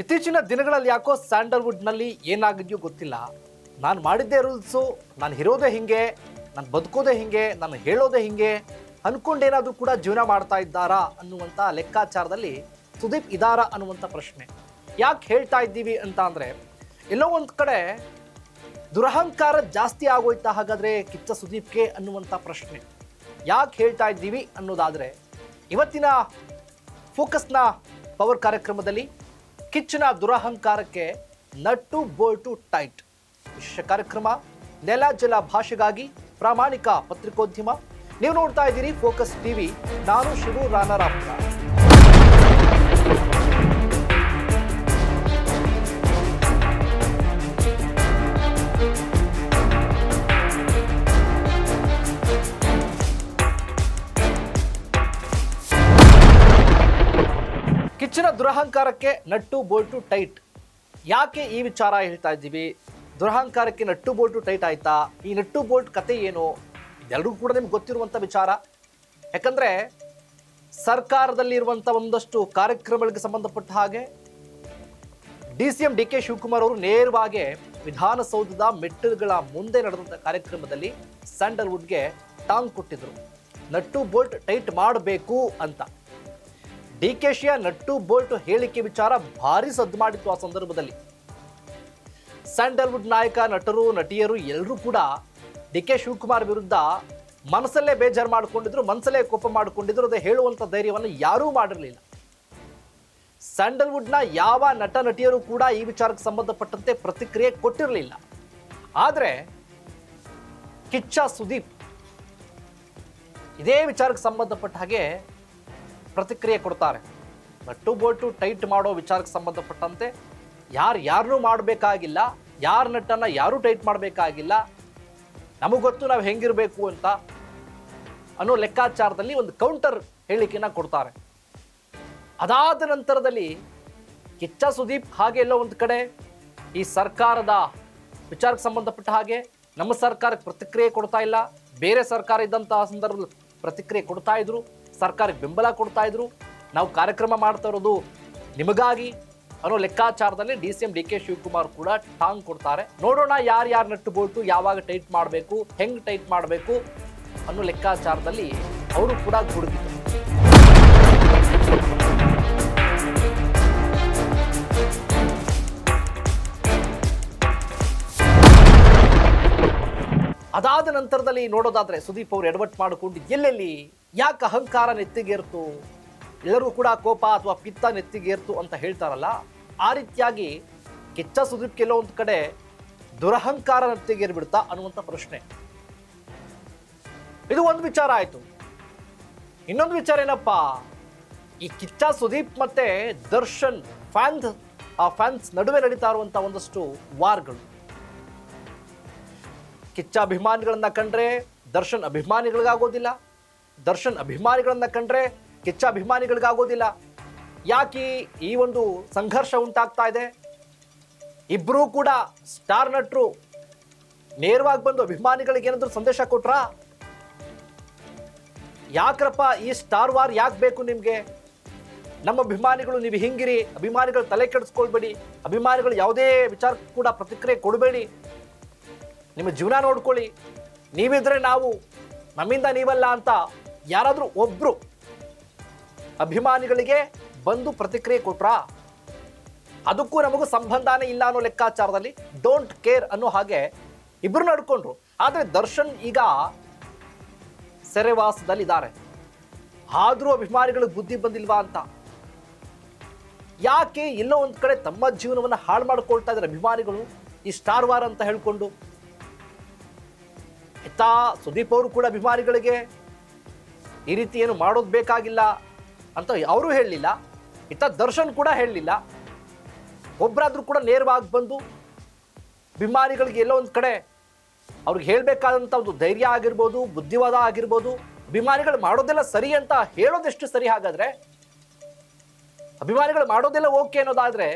ಇತ್ತೀಚಿನ ದಿನಗಳಲ್ಲಿ ಯಾಕೋ ಸ್ಯಾಂಡಲ್ವುಡ್ನಲ್ಲಿ ಏನಾಗಿದೆಯೋ ಗೊತ್ತಿಲ್ಲ. ನಾನು ಮಾಡಿದ್ದೇ ರೂಲ್ಸು, ನಾನು ಇರೋದೇ ಹಿಂಗೆ, ನಾನು ಬದುಕೋದೇ ಹಿಂಗೆ, ನಾನು ಹೇಳೋದೇ ಹಿಂಗೆ ಅಂದ್ಕೊಂಡೇನಾದರೂ ಕೂಡ ಜೀವನ ಮಾಡ್ತಾ ಇದ್ದಾರಾ ಅನ್ನುವಂಥ ಲೆಕ್ಕಾಚಾರದಲ್ಲಿ ಸುದೀಪ್ ಇದಾರಾ ಅನ್ನುವಂಥ ಪ್ರಶ್ನೆ. ಯಾಕೆ ಹೇಳ್ತಾ ಇದ್ದೀವಿ ಅಂತ ಅಂದರೆ, ಎಲ್ಲೋ ಒಂದು ಕಡೆ ದುರಹಂಕಾರ ಜಾಸ್ತಿ ಆಗೋಯ್ತಾ ಹಾಗಾದರೆ ಕಿಚ್ಚ ಸುದೀಪ್ಗೆ ಅನ್ನುವಂಥ ಪ್ರಶ್ನೆ. ಯಾಕೆ ಹೇಳ್ತಾ ಇದ್ದೀವಿ ಅನ್ನೋದಾದರೆ, ಇವತ್ತಿನ ಫೋಕಸ್ನ ಪವರ್ ಕಾರ್ಯಕ್ರಮದಲ್ಲಿ ಕಿಚ್ಚನ ದುರಹಂಕಾರಕ್ಕೆ ನಟ್ಟು ಬೋಲ್ಟು ಟೈಟ್. ವಿಶೇಷ ಕಾರ್ಯಕ್ರಮ, ನೆಲ ಜಲ ಭಾಷೆಗಾಗಿ ಪ್ರಾಮಾಣಿಕ ಪತ್ರಿಕೋದ್ಯಮ. ನೀವು ನೋಡ್ತಾ ಇದ್ದೀರಿ ಫೋಕಸ್ ಟಿವಿ. ನಾನು ಶಿವು ರಾನರಾಪುರ ದುರಹಂಕಾರಕ್ಕೆ ನಟ್ಟು ಬೋಲ್ಟು ಟೈಟ್. ಯಾಕೆ ಈ ವಿಚಾರ ಹೇಳ್ತಾ ಇದ್ದೀವಿ? ದುರಹಂಕಾರಕ್ಕೆ ನಟ್ಟು ಬೋಲ್ಟು ಟೈಟ್ ಆಯ್ತಾ? ಈ ನಟ್ಟು ಬೋಲ್ಟ್ ಕತೆ ಏನು? ಎಲ್ಲರಿಗೂ ಕೂಡ ನಿಮ್ಗೆ ಗೊತ್ತಿರುವಂಥ ವಿಚಾರ. ಯಾಕಂದರೆ ಸರ್ಕಾರದಲ್ಲಿರುವಂಥ ಒಂದಷ್ಟು ಕಾರ್ಯಕ್ರಮಗಳಿಗೆ ಸಂಬಂಧಪಟ್ಟ ಹಾಗೆ D C M D K Shivakumar ಅವರು ನೇರವಾಗಿ ವಿಧಾನಸೌಧದ ಮೆಟ್ಟಿಲುಗಳ ಮುಂದೆ ನಡೆದಂಥ ಕಾರ್ಯಕ್ರಮದಲ್ಲಿ ಸ್ಯಾಂಡಲ್ವುಡ್ಗೆ ಟಾಂಗ್ ಕೊಟ್ಟಿದ್ರು. ನಟ್ಟು ಬೋಲ್ಟ್ ಟೈಟ್ ಮಾಡಬೇಕು ಅಂತ. ಡಿ ಕೆ ಶಿಯ ನಟ್ಟು ಬೋಲ್ಟ್ ಹೇಳಿಕೆ ವಿಚಾರ ಭಾರಿ ಸದ್ದು ಮಾಡಿತ್ತು ಆ ಸಂದರ್ಭದಲ್ಲಿ. ಸ್ಯಾಂಡಲ್ವುಡ್ ನಾಯಕ, ನಟರು, ನಟಿಯರು ಎಲ್ಲರೂ ಕೂಡ ಡಿ ಕೆ ಶಿವಕುಮಾರ್ ವಿರುದ್ಧ ಮನಸ್ಸಲ್ಲೇ ಬೇಜಾರು ಮಾಡಿಕೊಂಡಿದ್ರು, ಮನಸ್ಸಲ್ಲೇ ಕೋಪ ಮಾಡಿಕೊಂಡಿದ್ರು ಅದೇ ಹೇಳುವಂಥ ಧೈರ್ಯವನ್ನು ಯಾರೂ ಮಾಡಿರಲಿಲ್ಲ. ಸ್ಯಾಂಡಲ್ವುಡ್ನ ಯಾವ ನಟ, ನಟಿಯರು ಕೂಡ ಈ ವಿಚಾರಕ್ಕೆ ಸಂಬಂಧಪಟ್ಟಂತೆ ಪ್ರತಿಕ್ರಿಯೆ ಕೊಟ್ಟಿರಲಿಲ್ಲ. ಆದರೆ ಕಿಚ್ಚ ಸುದೀಪ್ ಇದೇ ವಿಚಾರಕ್ಕೆ ಸಂಬಂಧಪಟ್ಟ ಹಾಗೆ ಪ್ರತಿಕ್ರಿಯೆ ಕೊಡ್ತಾರೆ. ನಟ್ಟು ಬೋಟು ಟೈಟ್ ಮಾಡೋ ವಿಚಾರಕ್ಕೆ ಸಂಬಂಧಪಟ್ಟಂತೆ ಯಾರು ಯಾರನ್ನೂ ಮಾಡಬೇಕಾಗಿಲ್ಲ, ಯಾರ ನಟ್ಟನ್ನು ಯಾರೂ ಟೈಟ್ ಮಾಡಬೇಕಾಗಿಲ್ಲ, ನಮಗೆ ಗೊತ್ತು ನಾವು ಹೆಂಗಿರಬೇಕು ಅಂತ ಅನ್ನೋ ಲೆಕ್ಕಾಚಾರದಲ್ಲಿ ಒಂದು ಕೌಂಟರ್ ಹೇಳಿಕೆನ ಕೊಡ್ತಾರೆ. ಅದಾದ ನಂತರದಲ್ಲಿ ಕಿಚ್ಚ ಸುದೀಪ್ ಹಾಗೆ ಎಲ್ಲೋ ಒಂದು ಕಡೆ ಈ ಸರ್ಕಾರದ ವಿಚಾರಕ್ಕೆ ಸಂಬಂಧಪಟ್ಟ ಹಾಗೆ ನಮ್ಮ ಸರ್ಕಾರಕ್ಕೆ ಪ್ರತಿಕ್ರಿಯೆ ಕೊಡ್ತಾ ಇಲ್ಲ, ಬೇರೆ ಸರ್ಕಾರ ಇದ್ದಂತಹ ಸಂದರ್ಭದಲ್ಲಿ ಪ್ರತಿಕ್ರಿಯೆ ಕೊಡ್ತಾ ಇದ್ರು. ಸರ್ಕಾರಕ್ಕೆ ಬೆಂಬಲ ಕೊಡ್ತಾ ಇದ್ರು. ನಾವು ಕಾರ್ಯಕ್ರಮ ಮಾಡ್ತಾ ಇರೋದು ನಿಮಗಾಗಿ ಅನ್ನೋ ಲೆಕ್ಕಾಚಾರದಲ್ಲಿ D C M D K Shivakumar ಕೂಡ ಟಾಂಗ್ ಕೊಡ್ತಾರೆ. ನೋಡೋಣ ಯಾರು ಯಾರು ನಟ್ಟು ಬೋಲ್ಟು, ಯಾವಾಗ ಟೈಟ್ ಮಾಡಬೇಕು, ಹೆಂಗ್ ಟೈಟ್ ಮಾಡಬೇಕು ಅನ್ನೋ ಲೆಕ್ಕಾಚಾರದಲ್ಲಿ ಅವರು ಕೂಡ ಗುಡುಗಿದ್ರು. ಅದಾದ ನಂತರದಲ್ಲಿ ನೋಡೋದಾದ್ರೆ ಸುದೀಪ್ ಅವರು ಎಡವಟ್ ಮಾಡಿಕೊಂಡು ಎಲ್ಲೆಲ್ಲಿ ಯಾಕೆ ಅಹಂಕಾರ ನೆತ್ತಿಗೇರ್ತು ಎಲ್ಲರೂ ಕೂಡ ಕೋಪ ಅಥವಾ ಪಿತ್ತ ನೆತ್ತಿಗೇರ್ತು ಅಂತ ಹೇಳ್ತಾರಲ್ಲ, ಆ ರೀತಿಯಾಗಿ ಕಿಚ್ಚ ಸುದೀಪ್ ಕೆಲವೊಂದು ಕಡೆ ದುರಹಂಕಾರ ನೆತ್ತಿಗೇರ್ಬಿಡ್ತಾ ಅನ್ನುವಂಥ ಪ್ರಶ್ನೆ. ಇದು ಒಂದು ವಿಚಾರ ಆಯಿತು. ಇನ್ನೊಂದು ವಿಚಾರ ಏನಪ್ಪಾ? ಈ ಕಿಚ್ಚ ಸುದೀಪ್ ಮತ್ತೆ ದರ್ಶನ್ ಫ್ಯಾನ್ಸ್, ಆ ಫ್ಯಾನ್ಸ್ ನಡುವೆ ನಡೀತಾ ಇರುವಂತ ಒಂದಷ್ಟು ವಾರ್ಗಳು. ಕಿಚ್ಚ ಅಭಿಮಾನಿಗಳನ್ನ ಕಂಡ್ರೆ ದರ್ಶನ್ ಅಭಿಮಾನಿಗಳಿಗಾಗೋದಿಲ್ಲ ದರ್ಶನ್ ಅಭಿಮಾನಿಗಳನ್ನ ಕಂಡ್ರೆ ಕಿಚ್ಚ ಅಭಿಮಾನಿಗಳಿಗಾಗೋದಿಲ್ಲ. ಯಾಕೆ ಈ ಒಂದು ಸಂಘರ್ಷ ಉಂಟಾಗ್ತಾ ಇದೆ? ಇಬ್ಬರೂ ಕೂಡ ಸ್ಟಾರ್ ನಟರು. ನೇರವಾಗಿ ಬಂದು ಅಭಿಮಾನಿಗಳಿಗೆ ಏನಾದರೂ ಸಂದೇಶ ಕೊಟ್ರಾ? ಯಾಕ್ರಪ್ಪ ಈ ಸ್ಟಾರ್ ವಾರ್ ಯಾಕೆ ಬೇಕು ನಿಮಗೆ? ನಮ್ಮ ಅಭಿಮಾನಿಗಳು ನೀವು ಹಿಂಗಿರಿ, ಅಭಿಮಾನಿಗಳು ತಲೆ ಕೆಡಿಸ್ಕೊಳ್ಬೇಡಿ, ಅಭಿಮಾನಿಗಳು ಯಾವುದೇ ವಿಚಾರ ಕೂಡ ಪ್ರತಿಕ್ರಿಯೆ ಕೊಡಬೇಡಿ. ನಿಮ್ಮ ಜೀವನ ನೋಡ್ಕೊಳ್ಳಿ. ನೀವಿದ್ರೆ ನಾವು ನಮ್ಮಿಂದ ನೀವಲ್ಲ ಅಂತ ಯಾರಾದರೂ ಒಬ್ರು ಅಭಿಮಾನಿಗಳಿಗೆ ಬಂದು ಪ್ರತಿಕ್ರಿಯೆ ಕೊಟ್ರಾ? ಅದಕ್ಕೂ ನಮಗೂ ಸಂಬಂಧನೇ ಇಲ್ಲ ಅನ್ನೋ ಲೆಕ್ಕಾಚಾರದಲ್ಲಿ ಡೋಂಟ್ ಕೇರ್ ಅನ್ನೋ ಹಾಗೆ ಇಬ್ಬರು ನಡ್ಕೊಂಡ್ರು. ಆದರೆ ದರ್ಶನ್ ಈಗ ಸೆರೆವಾಸದಲ್ಲಿದ್ದಾರೆ. ಆದರೂ ಅಭಿಮಾನಿಗಳಿಗೆ ಬುದ್ಧಿ ಬಂದಿಲ್ವಾ ಅಂತ? ಯಾಕೆ ಎಲ್ಲೋ ಒಂದು ಕಡೆ ತಮ್ಮ ಜೀವನವನ್ನು ಹಾಳು ಮಾಡ್ಕೊಳ್ತಾ ಇದ್ದಾರೆ ಅಭಿಮಾನಿಗಳು ಈ ಸ್ಟಾರ್ ವಾರ್ ಅಂತ ಹೇಳ್ಕೊಂಡು? ಇತ್ತ ಸುದೀಪ್ ಅವರು ಕೂಡ ಅಭಿಮಾನಿಗಳಿಗೆ ಈ ರೀತಿ ಏನು ಮಾಡೋದು ಬೇಕಾಗಿಲ್ಲ ಅಂತ ಅವರು ಹೇಳಲಿಲ್ಲ. ಇತ್ತ ದರ್ಶನ್ ಕೂಡ ಹೇಳಲಿಲ್ಲ. ಒಬ್ಬರಾದರೂ ಕೂಡ ನೇರವಾಗಿ ಬಂದು ಬಿಮಾರಿಗಳಿಗೆ ಎಲ್ಲೋ ಒಂದು ಕಡೆ ಅವ್ರಿಗೆ ಹೇಳಬೇಕಾದಂಥ ಒಂದು ಧೈರ್ಯ ಆಗಿರ್ಬೋದು, ಬುದ್ಧಿವಾದ ಆಗಿರ್ಬೋದು, ಅಭಿಮಾನಿಗಳು ಮಾಡೋದೆಲ್ಲ ಸರಿ ಅಂತ ಹೇಳೋದೆಷ್ಟು ಸರಿ ಹಾಗಾದರೆ ಅಭಿಮಾನಿಗಳು ಮಾಡೋದೆಲ್ಲ ಓಕೆ ಅನ್ನೋದಾದರೆ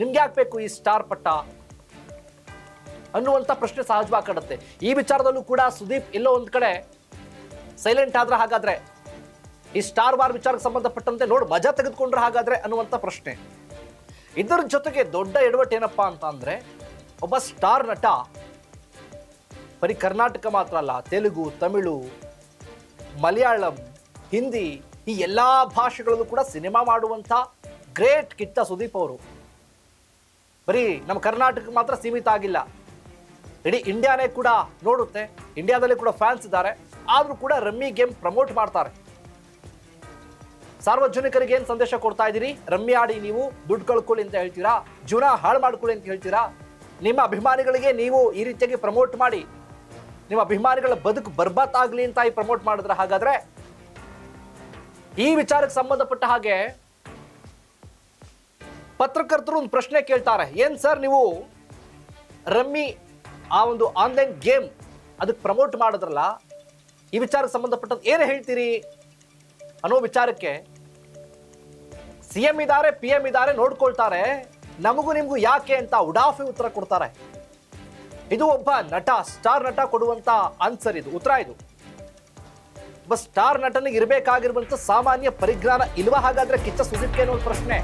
ನಿಮ್ಗೆ ಯಾಕೆ ಈ ಸ್ಟಾರ್ ಪಟ್ಟ ಅನ್ನುವಂಥ ಪ್ರಶ್ನೆ ಸಹಜವಾಗಿ ಕಾಡುತ್ತೆ. ಈ ವಿಚಾರದಲ್ಲೂ ಕೂಡ ಸುದೀಪ್ ಎಲ್ಲೋ ಒಂದು ಕಡೆ ಸೈಲೆಂಟ್ ಆದ್ರೆ ಹಾಗಾದ್ರೆ. ಈ ಸ್ಟಾರ್ ವಾರ್ ವಿಚಾರಕ್ಕೆ ಸಂಬಂಧಪಟ್ಟಂತೆ ನೋಡಿ, ಮಜಾ ತೆಗೆದುಕೊಂಡ್ರೆ ಹಾಗಾದ್ರೆ ಅನ್ನುವಂಥ ಪ್ರಶ್ನೆ. ಇದರ ಜೊತೆಗೆ ದೊಡ್ಡ ಎಡವಟ್ ಏನಪ್ಪ ಅಂತ ಅಂದ್ರೆ, ಒಬ್ಬ ಸ್ಟಾರ್ ನಟ, ಬರೀ ಕರ್ನಾಟಕ ಮಾತ್ರ ಅಲ್ಲ, ತೆಲುಗು, ತಮಿಳು, ಮಲಯಾಳಂ, ಹಿಂದಿ, ಈ ಎಲ್ಲ ಭಾಷೆಗಳಲ್ಲೂ ಕೂಡ ಸಿನಿಮಾ ಮಾಡುವಂಥ ಗ್ರೇಟ್ ಕಿಟ್ಟ ಸುದೀಪ್ ಅವರು. ಬರೀ ನಮ್ಮ ಕರ್ನಾಟಕ ಮಾತ್ರ ಸೀಮಿತ ಆಗಿಲ್ಲ. ಇಡೀ ಇಂಡಿಯಾನೇ ಕೂಡ ನೋಡುತ್ತೆ. ಇಂಡಿಯಾದಲ್ಲಿ ಕೂಡ ಫ್ಯಾನ್ಸ್ ಇದ್ದಾರೆ. ಆದರೂ ಕೂಡ ರಮ್ಮಿ ಗೇಮ್ ಪ್ರಮೋಟ್ ಮಾಡ್ತಾರೆ. ಸಾರ್ವಜನಿಕರಿಗೆ ಏನು ಸಂದೇಶ ಕೊಡ್ತಾ ಇದ್ದೀರಿ? ರಮ್ಮಿ ಆಡಿ ನೀವು ದುಡ್ಡು ಕಳ್ಕೊಳ್ಳಿ ಅಂತ ಹೇಳ್ತೀರಾ? ಜೀವನ ಹಾಳು ಮಾಡ್ಕೊಳ್ಳಿ ಅಂತ ಹೇಳ್ತೀರಾ? ನಿಮ್ಮ ಅಭಿಮಾನಿಗಳಿಗೆ ನೀವು ಈ ರೀತಿಯಾಗಿ ಪ್ರಮೋಟ್ ಮಾಡಿ. ನಿಮ್ಮ ಅಭಿಮಾನಿಗಳ ಬದುಕು ಬರ್ಬಾತ್ ಆಗಲಿ ಅಂತ ಈ ಪ್ರಮೋಟ್ ಮಾಡಿದ್ರೆ ಹಾಗಾದ್ರೆ ಈ ವಿಚಾರಕ್ಕೆ ಸಂಬಂಧಪಟ್ಟ ಹಾಗೆ ಪತ್ರಕರ್ತರು ಒಂದು ಪ್ರಶ್ನೆ ಕೇಳ್ತಾರೆ. ಏನ್ ಸರ್ ನೀವು ರಮ್ಮಿ ಆ ಒಂದು ಆನ್ಲೈನ್ ಗೇಮ್ ಅದಕ್ಕೆ ಪ್ರಮೋಟ್ ಮಾಡಿದ್ರಲ್ಲ ಈ ವಿಚಾರಕ್ಕೆ ಸಂಬಂಧಪಟ್ಟದ್ದು ಏನು ಹೇಳ್ತೀರಿ ಅನ್ನೋ ವಿಚಾರಕ್ಕೆ ಸಿ ಎಂ ಇದ್ದಾರೆ ಪಿ ಎಂ ಇದ್ದಾರೆ ನೋಡ್ಕೊಳ್ತಾರೆ. ನಮಗೂ ನಿಮಗೂ ಯಾಕೆ ಅಂತ ಉಡಾಫಿ ಉತ್ತರ ಕೊಡ್ತಾರೆ. ಇದು ಒಬ್ಬ ನಟ, ಸ್ಟಾರ್ ನಟ ಕೊಡುವಂತ ಆನ್ಸರ್ ಇದು, ಉತ್ತರ ಇದು. ಒಬ್ಬ ಸ್ಟಾರ್ ನಟನಿಗೆ ಇರಬೇಕಾಗಿರುವಂತ ಸಾಮಾನ್ಯ ಪರಿಜ್ಞಾನ ಇಲ್ವಾ? ಹಾಗಾದ್ರೆ ಕಿಚ್ಚ ಸುದೀಪ್ಗೆ ಅನ್ನೋ ಪ್ರಶ್ನೆ.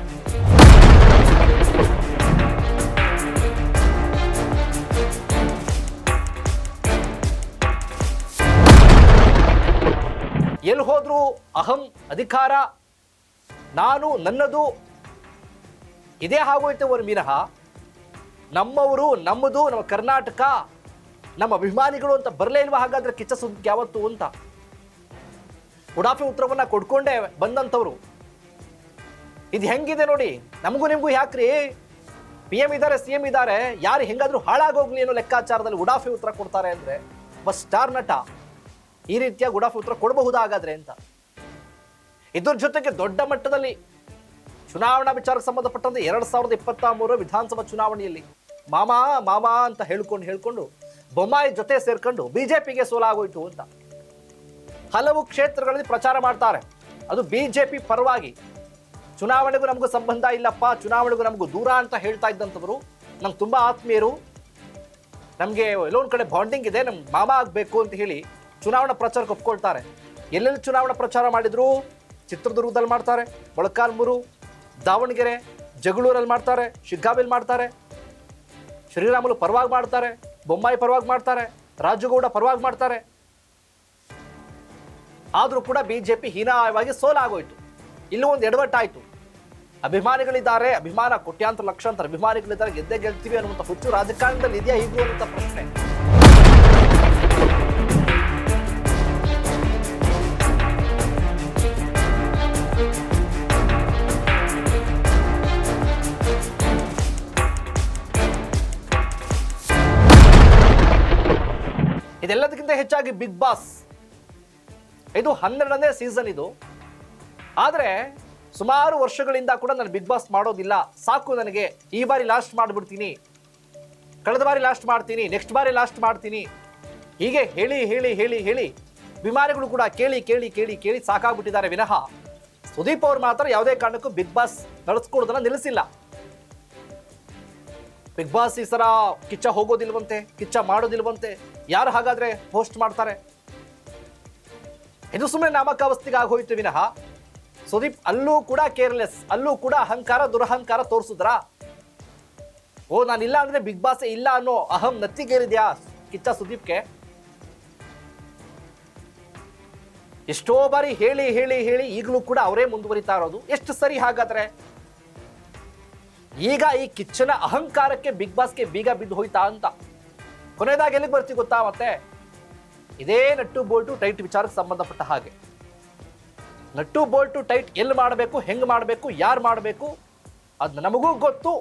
ಎಲ್ಲಿ ಹೋದ್ರು ಅಹಂ, ಅಧಿಕಾರ, ನಾನು ನನ್ನದು, ಇದೇ ಆಗೋಯ್ತು ಅವರು ವಿನಃ ನಮ್ಮವರು, ನಮ್ಮದು, ನಮ್ಮ ಕರ್ನಾಟಕ, ನಮ್ಮ ಅಭಿಮಾನಿಗಳು ಅಂತ ಬರಲೇ ಇಲ್ವಾ? ಹಾಗಾದ್ರೆ ಕಿಚ್ಚ ಸುದ್ದಿ ಯಾವತ್ತು ಅಂತ. ಉಡಾಫಿ ಉತ್ತರವನ್ನ ಕೊಡ್ಕೊಂಡೇ ಬಂದಂಥವ್ರು. ಇದು ಹೆಂಗಿದೆ ನೋಡಿ, ನಮಗೂ ನಿಮಗೂ ಯಾಕ್ರಿ? ಪಿ ಎಂ ಇದ್ದಾರೆ ಸಿ ಎಂ ಇದ್ದಾರೆ, ಯಾರು ಹೆಂಗಾದ್ರೂ ಹಾಳಾಗೋಗ್ಲಿ ಅನ್ನೋ ಲೆಕ್ಕಾಚಾರದಲ್ಲಿ ಉಡಾಫಿ ಉತ್ತರ ಕೊಡ್ತಾರೆ ಅಂದ್ರೆ ಬಸ್ ಸ್ಟಾರ್ ನಟ. ಈ ರೀತಿಯ ಗುಡಾಫ್ ಉತ್ತರ ಕೊಡಬಹುದಾಗಾದ್ರೆ ಅಂತ. ಇದ್ರ ಜೊತೆಗೆ ದೊಡ್ಡ ಮಟ್ಟದಲ್ಲಿ ಚುನಾವಣಾ ವಿಚಾರಕ್ಕೆ ಸಂಬಂಧಪಟ್ಟಂತೆ ಎರಡ್ ಸಾವಿರದ ಇಪ್ಪತ್ತ ಮೂರು ವಿಧಾನಸಭಾ ಚುನಾವಣೆಯಲ್ಲಿ ಮಾಮಾ ಮಾಮಾ ಅಂತ ಹೇಳ್ಕೊಂಡು ಹೇಳ್ಕೊಂಡು ಬೊಮ್ಮಾಯಿ ಜೊತೆ ಸೇರ್ಕೊಂಡು ಬಿಜೆಪಿಗೆ ಸೋಲಾಗೋಯ್ತು ಅಂತ. ಹಲವು ಕ್ಷೇತ್ರಗಳಲ್ಲಿ ಪ್ರಚಾರ ಮಾಡ್ತಾರೆ. ಅದು ಬಿಜೆಪಿ ಪರವಾಗಿ ಚುನಾವಣೆಗೂ ನಮಗೂ ಸಂಬಂಧ ಇಲ್ಲಪ್ಪ, ಚುನಾವಣೆಗೂ ನಮಗೂ ದೂರ ಅಂತ ಹೇಳ್ತಾ ಇದ್ದಂಥವ್ರು ನಮ್ಗೆ ತುಂಬಾ ಆತ್ಮೀಯರು, ನಮಗೆ ಎಲ್ಲೋ ಒಂದು ಕಡೆ ಬಾಂಡಿಂಗ್ ಇದೆ ನಮ್ಗೆ ಮಾಮ ಆಗಬೇಕು ಅಂತ ಹೇಳಿ ಚುನಾವಣಾ ಪ್ರಚಾರಕ್ಕೆ ಒಪ್ಕೊಳ್ತಾರೆ. ಎಲ್ಲೆಲ್ಲಿ ಚುನಾವಣಾ ಪ್ರಚಾರ ಮಾಡಿದ್ರು? ಚಿತ್ರದುರ್ಗದಲ್ಲಿ ಮಾಡ್ತಾರೆ, ಮೊಳಕಾಲ್ಮೂರು, ದಾವಣಗೆರೆ, ಜಗಳೂರಲ್ಲಿ ಮಾಡ್ತಾರೆ, ಶಿಗ್ಗಾವಿಲ್ ಮಾಡ್ತಾರೆ, ಶ್ರೀರಾಮುಲು ಪರವಾಗಿ ಮಾಡ್ತಾರೆ, ಬೊಮ್ಮಾಯಿ ಪರವಾಗಿ ಮಾಡ್ತಾರೆ, ರಾಜಗೌಡ ಪರವಾಗಿ ಮಾಡ್ತಾರೆ. ಆದರೂ ಕೂಡ ಬಿ ಜೆ ಪಿ ಹೀನಾಯವಾಗಿ ಸೋಲಾಗೋಯ್ತು. ಇಲ್ಲೂ ಒಂದು ಎಡವಟ್ಟಾಯಿತು. ಅಭಿಮಾನಿಗಳಿದ್ದಾರೆ, ಅಭಿಮಾನ, ಕೋಟ್ಯಾಂತರ, ಲಕ್ಷಾಂತರ ಅಭಿಮಾನಿಗಳಿದ್ದಾರೆ, ಗೆದ್ದೇ ಗೆಲ್ತೀವಿ ಅನ್ನುವಂಥ ಹುಚ್ಚು ರಾಜಕಾರಣದಲ್ಲಿ ಇದೆಯಾ? ಹೀಗೂ ಅನ್ನುವಂಥ ಪ್ರಶ್ನೆ. ಇದೆಲ್ಲದಕ್ಕಿಂತ ಹೆಚ್ಚಾಗಿ ಬಿಗ್ ಬಾಸ್. ಇದು ಹನ್ನೆರಡನೇ ಸೀಸನ್ ಇದು. ಆದರೆ ಸುಮಾರು ವರ್ಷಗಳಿಂದ ಕೂಡ ನಾನು ಬಿಗ್ ಬಾಸ್ ಮಾಡೋದಿಲ್ಲ. ಸಾಕು ನನಗೆ. ಈ ಬಾರಿ ಲಾಸ್ಟ್ ಮಾಡಿಬಿಡ್ತೀನಿ. ಕಳೆದ ಬಾರಿ ಲಾಸ್ಟ್ ಮಾಡ್ತೀನಿ. ನೆಕ್ಸ್ಟ್ ಬಾರಿ ಲಾಸ್ಟ್ ಮಾಡ್ತೀನಿ. ಹೀಗೆ ಹೇಳಿ ಹೇಳಿ ಹೇಳಿ ಹೇಳಿ ಅಭಿಮಾನಿಗಳು ಕೂಡ ಕೇಳಿ ಕೇಳಿ ಕೇಳಿ ಕೇಳಿ ಸಾಕಾಗ್ಬಿಟ್ಟಿದ್ದಾರೆ. ವಿನಃ ಸುದೀಪ್ ಅವರು ಮಾತ್ರ ಯಾವುದೇ ಕಾರಣಕ್ಕೂ ಬಿಗ್ ಬಾಸ್ ನಡೆಸ್ಕೊಳ್ಳೋದನ್ನು ನಿಲ್ಲಿಸಿಲ್ಲ. ಬಿಗ್ ಬಾಸ್ ಈ ಸರ ಕಿಚ್ಚ ಹೋಗೋದಿಲ್ವಂತೆ, ಕಿಚ್ಚ ಮಾಡೋದಿಲ್ವಂತೆ, ಯಾರು ಹಾಗಾದ್ರೆ ಪೋಸ್ಟ್ ಮಾಡ್ತಾರೆ? ಇದು ಸುಮ್ಮನೆ ನಾಮಕಾವಸ್ಥೆಗೆ ಆಗೋಯ್ತು ವಿನಃ, ಸುದೀಪ್ ಅಲ್ಲೂ ಕೂಡ ಕೇರ್ಲೆಸ್, ಅಲ್ಲೂ ಕೂಡ ಅಹಂಕಾರ, ದುರಹಂಕಾರ ತೋರಿಸಿದ್ರ? ಓ, ನಾನಿಲ್ಲ ಅಂದ್ರೆ ಬಿಗ್ ಬಾಸ್ ಇಲ್ಲ ಅನ್ನೋ ಅಹಂ ನತ್ತಿಗೇರಿದ್ಯಾ ಕಿಚ್ಚ ಸುದೀಪ್ಗೆ? ಎಷ್ಟೋ ಬಾರಿ ಹೇಳಿ ಹೇಳಿ ಹೇಳಿ ಈಗಲೂ ಕೂಡ ಅವರೇ ಮುಂದುವರಿತಾ ಇರೋದು. ಎಷ್ಟು ಸರಿ ಹಾಗಾದ್ರೆ? ಈಗ ಈ ಕಿಚ್ಚನ ಅಹಂಕಾರಕ್ಕೆ ಬಿಗ್ ಬಾಸ್ಗೆ ಬೀಗ ಬಿದ್ದು ಹೋಯ್ತಾ ಅಂತ. ಕೊನೆಯದಾಗಿ ಎಲ್ಲಿಗೆ ಬರ್ತೀವಿ ಗೊತ್ತಾ ಮತ್ತೆ? ಇದೇ ನಟ್ಟು ಬೋಲ್ಟು ಟೈಟ್ ವಿಚಾರಕ್ಕೆ ಸಂಬಂಧಪಟ್ಟ ಹಾಗೆ. ನಟ್ಟು ಬೋಲ್ಟು ಟೈಟ್ ಎಲ್ಲಿ ಮಾಡಬೇಕು, ಹೆಂಗೆ ಮಾಡಬೇಕು, ಯಾರು ಮಾಡಬೇಕು, ಅದು ನಮಗೂ ಗೊತ್ತು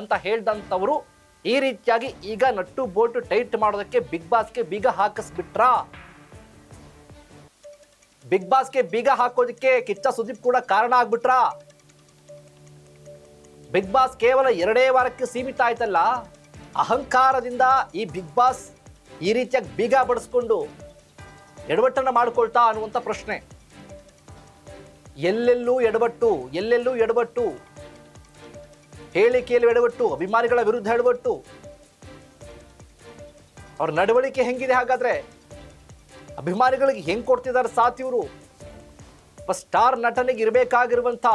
ಅಂತ ಹೇಳ್ದಂಥವರು ಈ ರೀತಿಯಾಗಿ ಈಗ ನಟ್ಟು ಬೋಲ್ಟು ಟೈಟ್ ಮಾಡೋದಕ್ಕೆ ಬಿಗ್ ಬಾಸ್ಗೆ ಬೀಗ ಹಾಕಿಸ್ಬಿಟ್ರಾ? ಬಿಗ್ ಬಾಸ್ಗೆ ಬೀಗ ಹಾಕೋದಕ್ಕೆ ಕಿಚ್ಚ ಸುದೀಪ್ ಕೂಡ ಕಾರಣ ಆಗ್ಬಿಟ್ರಾ? ಬಿಗ್ ಬಾಸ್ ಕೇವಲ ಎರಡೇ ವಾರಕ್ಕೆ ಸೀಮಿತ ಆಯ್ತಲ್ಲ? ಅಹಂಕಾರದಿಂದ ಈ ಬಿಗ್ ಬಾಸ್ ಈ ರೀತಿಯಾಗಿ ಬೀಗ ಬಡಿಸ್ಕೊಂಡು ಎಡವಟ್ಟನ್ನು ಮಾಡಿಕೊಳ್ತಾ ಅನ್ನುವಂಥ ಪ್ರಶ್ನೆ. ಎಲ್ಲೆಲ್ಲೂ ಎಡವಟ್ಟು ಎಲ್ಲೆಲ್ಲೂ ಎಡವಟ್ಟು? ಹೇಳಿಕೆಯಲ್ಲಿ ಎಡವಟ್ಟು, ಅಭಿಮಾನಿಗಳ ವಿರುದ್ಧ ಎಡವಟ್ಟು? ಅವ್ರ ನಡವಳಿಕೆ ಹೆಂಗಿದೆ? ಹಾಗಾದ್ರೆ ಅಭಿಮಾನಿಗಳಿಗೆ ಹೆಂಗೆ ಕೊಡ್ತಿದ್ದಾರೆ ಸಾಥ್ ಇವರು ಸ್ಟಾರ್ ನಟನಿಗೆ ಇರಬೇಕಾಗಿರುವಂಥ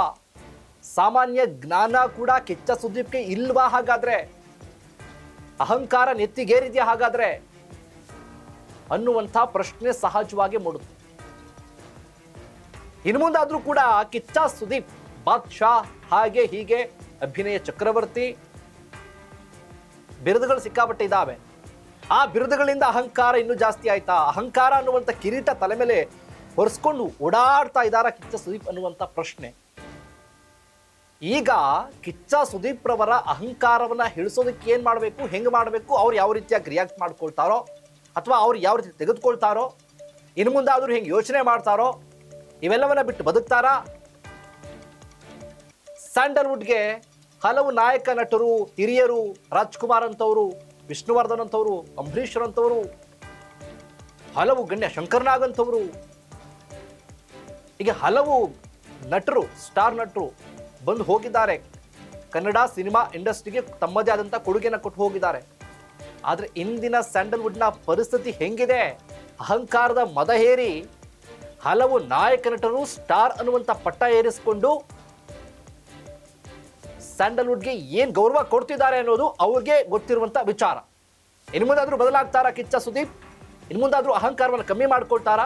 ಸಾಮಾನ್ಯ ಜ್ಞಾನ ಕೂಡ ಕಿಚ್ಚ ಸುದೀಪ್ಗೆ ಇಲ್ವಾ ಹಾಗಾದ್ರೆ? ಅಹಂಕಾರ ನೆತ್ತಿಗೇರಿದೆಯಾ ಹಾಗಾದ್ರೆ? ಅನ್ನುವಂಥ ಪ್ರಶ್ನೆ ಸಹಜವಾಗಿ ಮೂಡುತ್ತೆ. ಇನ್ನು ಮುಂದಾದ್ರೂ ಕೂಡ ಕಿಚ್ಚ ಸುದೀಪ್, ಬಾದ್ಶಾ, ಹಾಗೆ ಹೀಗೆ ಅಭಿನಯ ಚಕ್ರವರ್ತಿ ಬಿರುದುಗಳು ಸಿಕ್ಕಾಪಟ್ಟೆ ಇದ್ದಾವೆ ಆ ಬಿರುದುಗಳಿಂದ ಅಹಂಕಾರ ಇನ್ನೂ ಜಾಸ್ತಿ ಆಯ್ತಾ? ಅಹಂಕಾರ ಅನ್ನುವಂಥ ಕಿರೀಟ ತಲೆ ಮೇಲೆ ಹೊರಿಸ್ಕೊಂಡು ಓಡಾಡ್ತಾ ಇದ್ದಾರಾ ಕಿಚ್ಚ ಸುದೀಪ್ ಅನ್ನುವಂಥ ಪ್ರಶ್ನೆ. ಈಗ ಕಿಚ್ಚ ಸುದೀಪ್ ರವರ ಅಹಂಕಾರವನ್ನ ಹಿಡಿಸೋದಕ್ಕೆ ಏನ್ ಮಾಡಬೇಕು, ಹೆಂಗ್ ಮಾಡಬೇಕು, ಅವ್ರು ಯಾವ ರೀತಿಯಾಗಿ ರಿಯಾಕ್ಟ್ ಮಾಡ್ಕೊಳ್ತಾರೋ ಅಥವಾ ಅವ್ರು ಯಾವ ರೀತಿ ತೆಗೆದುಕೊಳ್ತಾರೋ ಇನ್ನು ಮುಂದಾದ್ರೂ ಹೆಂಗೆ ಯೋಚನೆ ಮಾಡ್ತಾರೋ, ಇವೆಲ್ಲವನ್ನ ಬಿಟ್ಟು ಬದುಕ್ತಾರಾ? ಸ್ಯಾಂಡಲ್ವುಡ್ಗೆ ಹಲವು ನಾಯಕ ನಟರು, ಹಿರಿಯರು, ರಾಜ್ಕುಮಾರ್ ಅಂತವರು, ವಿಷ್ಣುವರ್ಧನ್ ಅಂತವರು ಅಂಬರೀಶ್ವರ್ ಅಂತವರು, ಹಲವು ಗಣ್ಯ ಶಂಕರ್ನಾಗ್ ಅಂತವರು, ಹೀಗೆ ಹಲವು ನಟರು, ಸ್ಟಾರ್ ನಟರು ಬಂದು ಹೋಗಿದ್ದಾರೆ. ಕನ್ನಡ ಸಿನಿಮಾ ಇಂಡಸ್ಟ್ರಿಗೆ ತಮ್ಮದೇ ಆದಂಥ ಕೊಡುಗೆನ ಕೊಟ್ಟು ಹೋಗಿದ್ದಾರೆ. ಆದರೆ ಇಂದಿನ ಸ್ಯಾಂಡಲ್ವುಡ್ನ ಪರಿಸ್ಥಿತಿ ಹೆಂಗಿದೆ? ಅಹಂಕಾರದ ಮದ ಹೇರಿ, ಹಲವು ನಾಯಕ ನಟರು ಸ್ಟಾರ್ ಅನ್ನುವಂಥ ಪಟ್ಟ ಏರಿಸಿಕೊಂಡು ಸ್ಯಾಂಡಲ್ವುಡ್ಗೆ ಏನು ಗೌರವ ಕೊಡ್ತಿದ್ದಾರೆ ಅನ್ನೋದು ಅವ್ರಿಗೆ ಗೊತ್ತಿರುವಂಥ ವಿಚಾರ. ಇನ್ನು ಮುಂದಾದರೂ ಬದಲಾಗ್ತಾರಾ ಕಿಚ್ಚ ಸುದೀಪ್? ಇನ್ನು ಮುಂದಾದರೂ ಅಹಂಕಾರವನ್ನು ಕಮ್ಮಿ ಮಾಡ್ಕೊಳ್ತಾರಾ?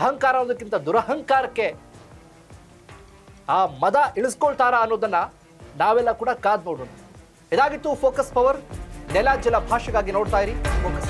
ಅಹಂಕಾರ ಅನ್ನೋದಕ್ಕಿಂತ ದುರಹಂಕಾರಕ್ಕೆ ಆ ಮದ ಇಳಿಸ್ಕೊಳ್ತಾರಾ ಅನ್ನೋದನ್ನ ನಾವೆಲ್ಲ ಕೂಡ ಕಾದ್ ಇದಾಗಿತ್ತು ಫೋಕಸ್ ಪವರ್. ನೆಲ ಜಲ ಭಾಷೆಗಾಗಿ ನೋಡ್ತಾ ಇರಿ, ಫೋಕಸ್.